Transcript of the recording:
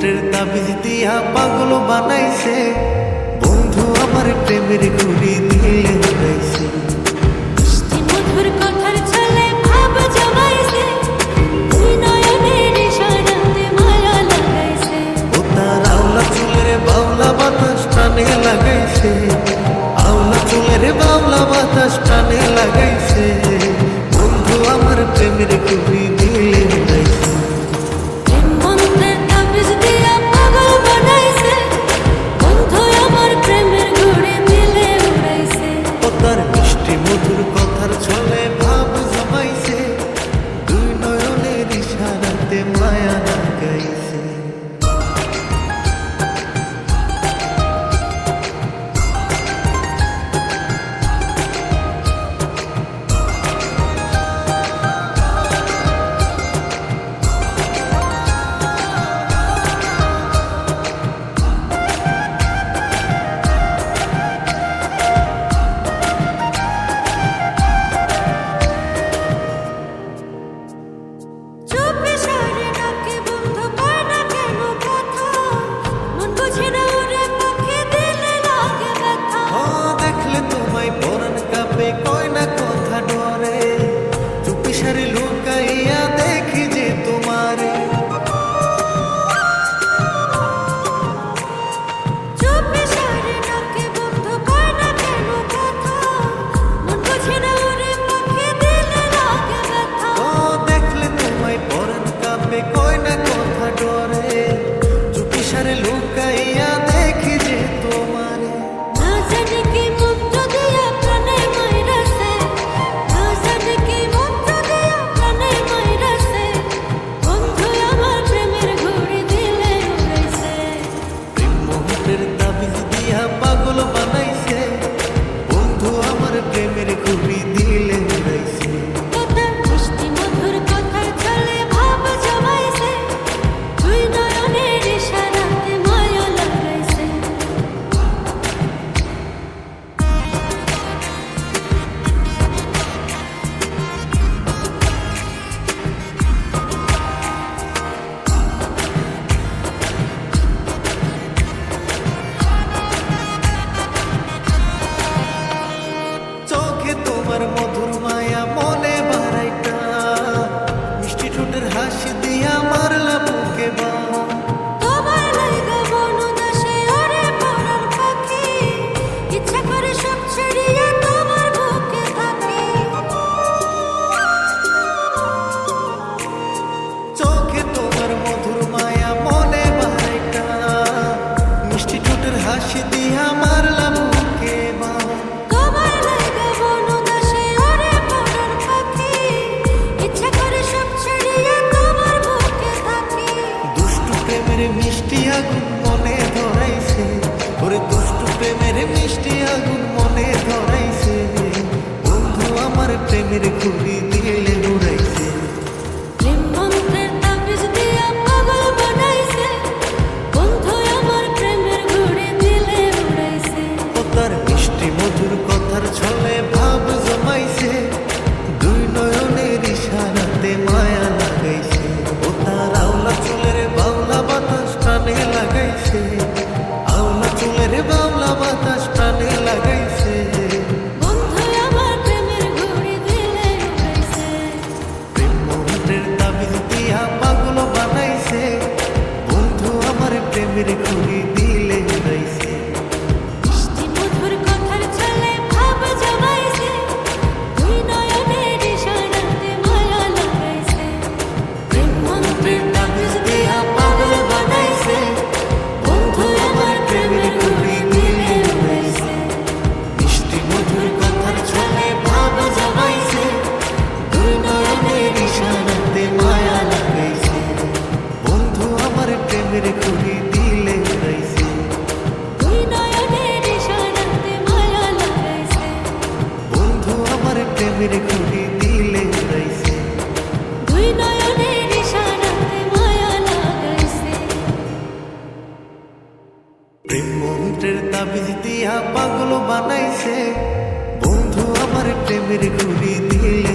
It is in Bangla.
ফুটের তাবিজ দিয়া পাগল বানাইছে। বন্ধু আমার প্রেমের ঘুরি দিয়ে হারাইছে। লাগাইছে। বাতাস প্রাণে লাগাইছে। বন্ধু আমার প্রেমের ঘুড়ি Victory. প্রেমের খুঁটি দিলে রইছে দুই নয়নের প্রেম মন্ত্রের তাবিজ দিয়া পাগল বানাইছে। বন্ধু আমার প্রেমের খুঁটি দিলে